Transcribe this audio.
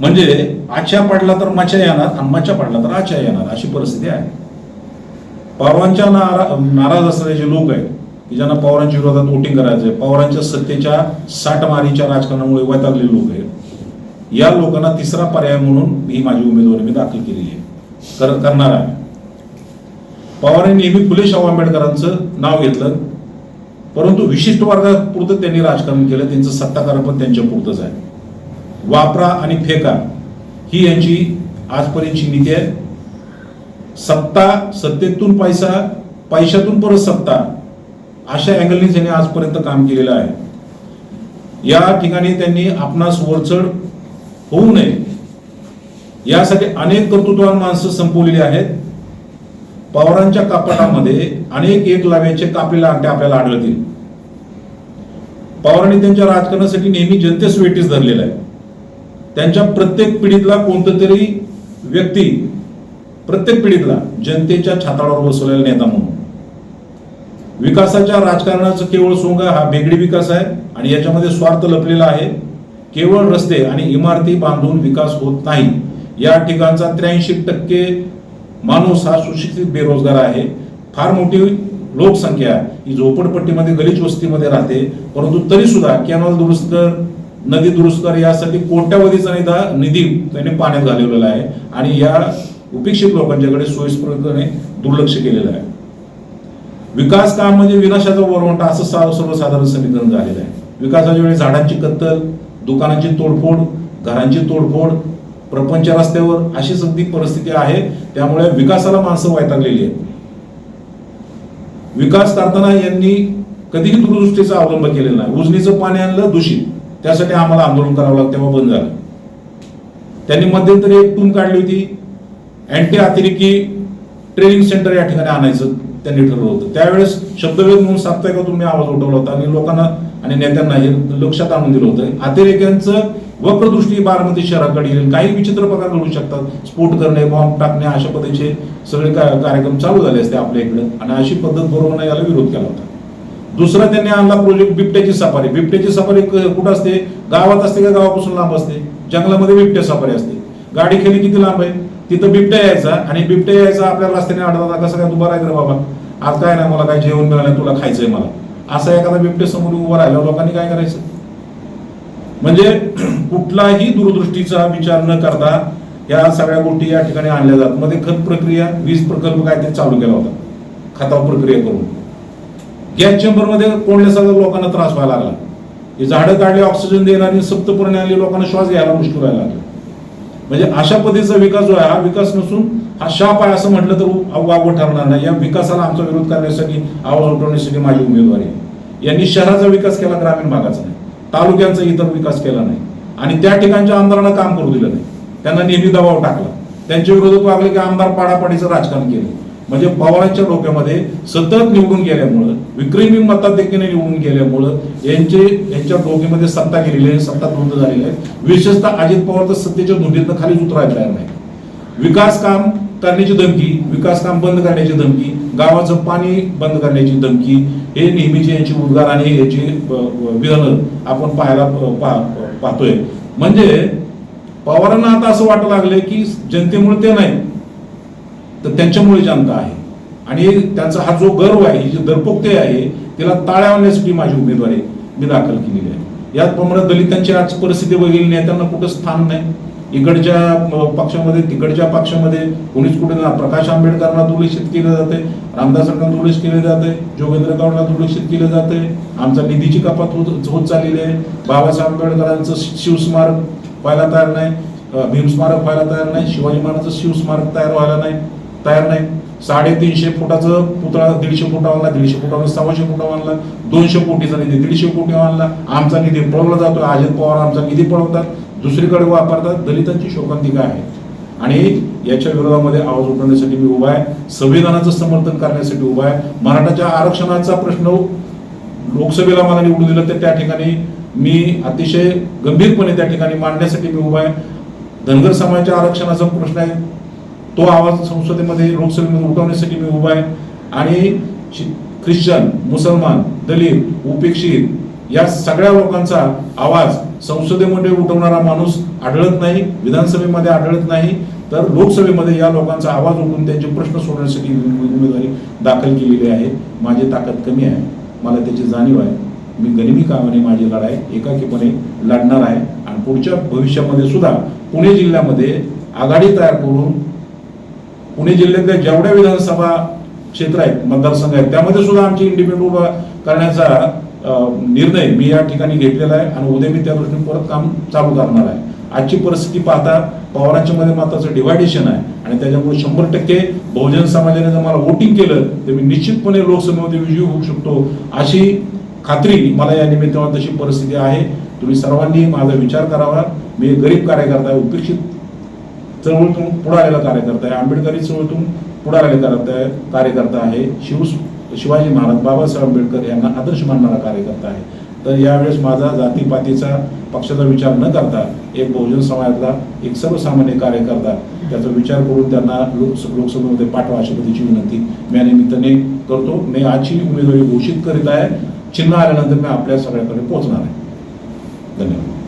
म्हणजे आच्या पडला तर मच्या येणार आणि पडला तर आच्या येणार अशी परिस्थिती आहे. पवारांच्या नारा नाराज असणारे जे लोक आहेत की ज्यांना पवारांच्या विरोधात वोटिंग करायचं आहे पवारांच्या सत्तेच्या साठमारीच्या राजकारणामुळे वैतागलेले लोक आहेत. या लोकांना तिसरा पर्याय म्हणून ही माझी उमेदवारी मी दाखल केलेली आहे. कर करणार आहे. पवारांनी नेहमी फुले शाहू आंबेडकरांचं नाव घेतलं परंतु विशिष्ट वर्गापुरतं त्यांनी राजकारण केलं त्यांचं सत्ताकारण पण त्यांच्या पुरतंच आहे. वापरा आणि फेका ही यांची आजपर्यंतची नीती आहे. सत्ता सत्तेतून पैसा पैशातून परत सत्ता अशा अँगलने त्यांनी आजपर्यंत काम केलेलं आहे. या ठिकाणी त्यांनी आपणास वरचढ होऊ नये. यासाठी अनेक कर्तृत्वान माणसं संपवलेली आहेत. पवारांच्या कापटामध्ये अनेक एक लाव्याचे कापलेले अंगठे आपल्याला आढळतील. पवारांनी त्यांच्या राजकारणासाठी नेहमी जनतेस वेटीस धरलेलं आहे. त्यांच्या प्रत्येक पिढीतला कोणतं तरी व्यक्ती प्रत्येक पिढीतला जनतेच्या छाताळावर बसवलेला नेता म्हणून. विकासाच्या राजकारणाचं केवळ सोंग हा बेगडी विकास आहे आणि याच्यामध्ये स्वार्थ लपलेला आहे. केवळ रस्ते आणि इमारती बांधून विकास होत नाही. या ठिकाणचा त्र्याऐंशी टक्के माणूस हा सुशिक्षित बेरोजगार आहे. फार मोठी लोकसंख्या ही झोपडपट्टीमध्ये गलीच वस्तीमध्ये राहते. परंतु तरी सुद्धा कॅनॉल दुरुस्त नदी दुरुस्त कर यासाठी कोट्यावधीचा निधा निधी त्यांनी पाण्यात घालवलेला आहे. आणि या उपेक्षित लोकांच्याकडे सोयीस्करपणे दुर्लक्ष केलेलं आहे. विकास काम म्हणजे विनाशाचा वरवंटा असं सर्वसाधारण समीकरण झालेलं आहे. विकासाच्या वेळी झाडांची कत्तल दुकानांची तोडफोड घरांची तोडफोड प्रपंच रस्त्यावर अशी सगळी परिस्थिती आहे. त्यामुळे विकासाला माणसं वैतागलेली आहेत. विकास करताना यांनी कधीही दूरदृष्टीचा अवलंब केलेला नाही. उजनीचं पाणी आणलं दूषित. त्यासाठी आम्हाला आंदोलन करावं लागतं तेव्हा बंद झालं. त्यांनी मध्यंतरी एक टूम काढली होती. अँटी अतिरेकी ट्रेनिंग सेंटर या ठिकाणी आणायचं त्यांनी ठरवलं होतं. त्यावेळेस शब्दवेध म्हणून साप्ताहिकातून मी आवाज उठवला होता आणि लोकांना आणि नेत्यांना हे लक्षात आणून दिलं होतं. अतिरेक्यांचं वक्रदृष्टी बारामती शहराकडे येईल. काही विचित्र प्रकार घडू शकतात. स्फोट करणे बॉम्ब टाकणे अशा पद्धतीचे सगळे कार्यक्रम चालू झाले असते आपल्या इकडे. आणि अशी पद्धत बरोबर नाही याला विरोध केला होता. दुसरा त्यांनी आणला प्रोजेक्ट बिबट्याची सफारी. बिबट्याची सफारी कुठं असते? गावात असते का गावापासून लांब असते? जंगलामध्ये बिबट्या सफारी असते. गाडी खेळी किती लांब आहे? तिथं बिबट्या यायचा आणि बिबट्या यायचा आपल्या रस्त्याने अडवता कसं काय तू बरा आहे रे बाबा? आज काय नाही मला काय जेवण मिळालं तुला खायचंय मला. असा एखादा बिबट्या समोर उभा राहिला लोकांनी काय करायचं? म्हणजे कुठलाही दूरदृष्टीचा विचार न करता या सगळ्या गोष्टी या ठिकाणी आणल्या जातात. मध्ये खत प्रक्रिया वीज प्रकल्प काहीतरी चालू केला होता. खतावर प्रक्रिया करून. गॅस चेंबरमध्ये कोंडल्यासारखं लोकांना त्रास व्हायला लागला. हे झाडं काढले ऑक्सिजन देणारी सप्तपूर्ण आली लोकांना श्वास घ्यायला मुश्किल व्हायला लागला. म्हणजे अशा पद्धतीचा विकास जो आहे हा विकास नसून हा शाप आहे असं म्हटलं तर वागवं ठरणार नाही. या विकासाला आमचा विरोध करण्यासाठी आवाज उठवण्यासाठी माझी उमेदवारी आहे. यांनी शहराचा विकास केला ग्रामीण भागाचा नाही. तालुक्यांचा इतर विकास केला नाही. आणि त्या ठिकाणच्या आमदारांना काम करू दिलं नाही. त्यांना नेहमी दबाव टाकला. त्यांच्या विरोधात वागले की आमदार पाडापाडीचं राजकारण केलं. म्हणजे पवारांच्या डोक्यामध्ये सतत निवडून गेल्यामुळं विक्रमी मताधिक्याने निवडून गेल्यामुळं यांचे यांच्या डोक्यामध्ये सत्ता गेलेली आहे सत्ता द्वंद्व झालेली आहे. विशेषतः अजित पवार तर सत्तेच्या धुंदीतनं खाली उतरायला तयार नाही. विकास काम करण्याची धमकी विकास काम बंद करण्याची धमकी गावाचं पाणी बंद करण्याची धमकी हे नेहमीचे यांची उद्गार आणि याची विधानं आपण पाहायला पा- पाहतोय. म्हणजे पवारांना आता असं वाटू लागलंय की जनतेमुळे ते नाही. तर त्यांच्यामुळे जनता आहे. आणि त्यांचा हा जो गर्व आहे ही जी दरपोक्ते आहे तिला ताळ्या आणण्यासाठी माझी उमेदवारी मी दाखल केलेली आहे. याचप्रमाणे दलितांची आज परिस्थिती बघितली नेत्यांना कुठं स्थान नाही. इकडच्या पक्षामध्ये तिकडच्या पक्षामध्ये कोणीच कुठे ना प्रकाश आंबेडकरांना दुर्लक्षित केलं जाते रामदासांना दुर्लक्ष केले जाते जोगेंद्र गौडला दुर्लक्षित केलं जाते आमचा निधीची कपात होत होत चाललेली आहे. बाबासाहेब आंबेडकरांचं शिवस्मारक व्हायला तयार नाही. भीमस्मारक व्हायला तयार नाही. शिवाजी महाराजांचं शिवस्मारक तयार व्हायला नाही. तयार नाही. साडेतीनशे फुटाचं पुतळा दीडशे फुटावाला दीडशे फुटावर सव्वाशे आणला दोनशे कोटीचा निधी दीडशे कोटी आणला आमचा निधी पळवला जातो. अजित पवार आमचा निधी पळवतात. दुसरीकडे वापरतात. दलितांची शोकांतिका आहे? आणि याच्या विरोधामध्ये आवाज उठवण्यासाठी मी उभा आहे. संविधानाचं समर्थन करण्यासाठी उभा आहे. मराठाच्या आरक्षणाचा प्रश्न लोकसभेला मला निवडून दिलं तर त्या ठिकाणी मी अतिशय गंभीरपणे त्या ठिकाणी मांडण्यासाठी मी उभा आहे. धनगर समाजाच्या आरक्षणाचा प्रश्न आहे. तो आवाज संसदेमध्ये लोकसभेमध्ये उठवण्यासाठी मी उभा आहे. आणि शि- ख्रिश्चन मुसलमान दलित उपेक्षित या सगळ्या लोकांचा आवाज संसदेमध्ये उठवणारा माणूस आढळत नाही विधानसभेमध्ये आढळत नाही. तर लोकसभेमध्ये या लोकांचा आवाज उठून त्यांचे प्रश्न सोडवण्यासाठी उमेदवारी दाखल केलेली आहे. माझी ताकद कमी आहे. मला त्याची जाणीव आहे. मी गनिमी कामाने माझी लढाई एकाकीपणे लढणार आहे. आणि पुढच्या भविष्यामध्ये सुद्धा पुणे जिल्ह्यामध्ये आघाडी तयार करून पुणे जिल्ह्यातल्या जेवढ्या विधानसभा क्षेत्र आहेत मतदारसंघ आहेत त्यामध्ये सुद्धा आमची इंडिपेंडंट उभा करण्याचा निर्णय मी या ठिकाणी घेतलेला आहे आणि उद्या मी त्या दृष्टीने परत काम चालू करणार आहे. आजची परिस्थिती पाहता पवारांच्या मध्ये माताचं डिवायडेशन आहे आणि त्याच्यामुळे शंभर टक्के बहुजन समाजाने जर मला वोटिंग केलं तर मी निश्चितपणे लोकसभेमध्ये विजयी होऊ शकतो. अशी खात्री मला या निमित्तानं तशी परिस्थिती आहे. तुम्ही सर्वांनी माझा विचार करावा. मी गरीब कार्यकर्ता आहे उपेक्षित चळवळीतून पुढे आलेला कार्यकर्ता आहे. आंबेडकरी चळवळीतून पुढे आलेला कार्यकर्ता कार्यकर्ता आहे. शिव शिवाजी महाराज बाबासाहेब आंबेडकर यांना आदर्श मानणारा कार्यकर्ता आहे. तर यावेळेस माझा जातीपातीचा पक्षाचा विचार न करता एक बहुजन समाजातला एक सर्वसामान्य कार्यकर्ता त्याचा विचार करून त्यांना लोक लोकसभेमध्ये पाठवा अशी पद्धतीची विनंती. मी या निमित्ताने करतो. मी आजची उमेदवारी घोषित करीत आहे. चिन्ह आल्यानंतर मी आपल्या सगळ्याकडे पोहोचणार आहे. धन्यवाद.